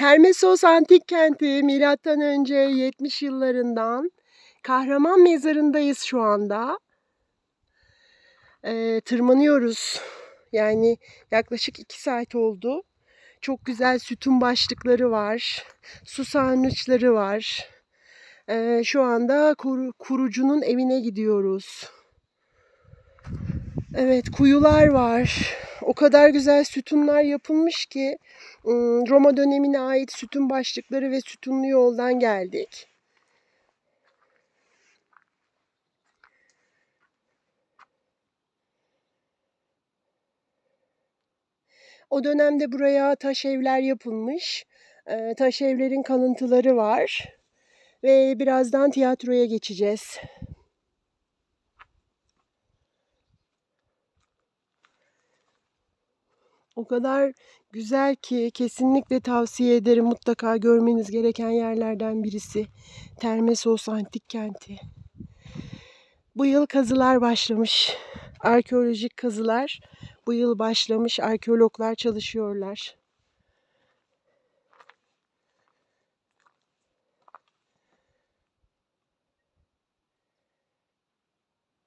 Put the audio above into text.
Termesos Antik Kenti milattan önce 70 yıllarından Kahraman Mezarı'ndayız şu anda. Ee, tırmanıyoruz. Yani yaklaşık 2 saat oldu. Çok güzel sütun başlıkları var. Su sarnıçları var. Ee, şu anda kuru- kurucunun evine gidiyoruz. Evet kuyular var. O kadar güzel sütunlar yapılmış ki Roma dönemine ait sütun başlıkları ve sütunlu yoldan geldik. O dönemde buraya taş evler yapılmış. Ee, taş evlerin kalıntıları var. Ve birazdan tiyatroya geçeceğiz. O kadar güzel ki kesinlikle tavsiye ederim. Mutlaka görmeniz gereken yerlerden birisi. Termesos Antik Kenti. Bu yıl kazılar başlamış. Arkeolojik kazılar bu yıl başlamış. Arkeologlar çalışıyorlar.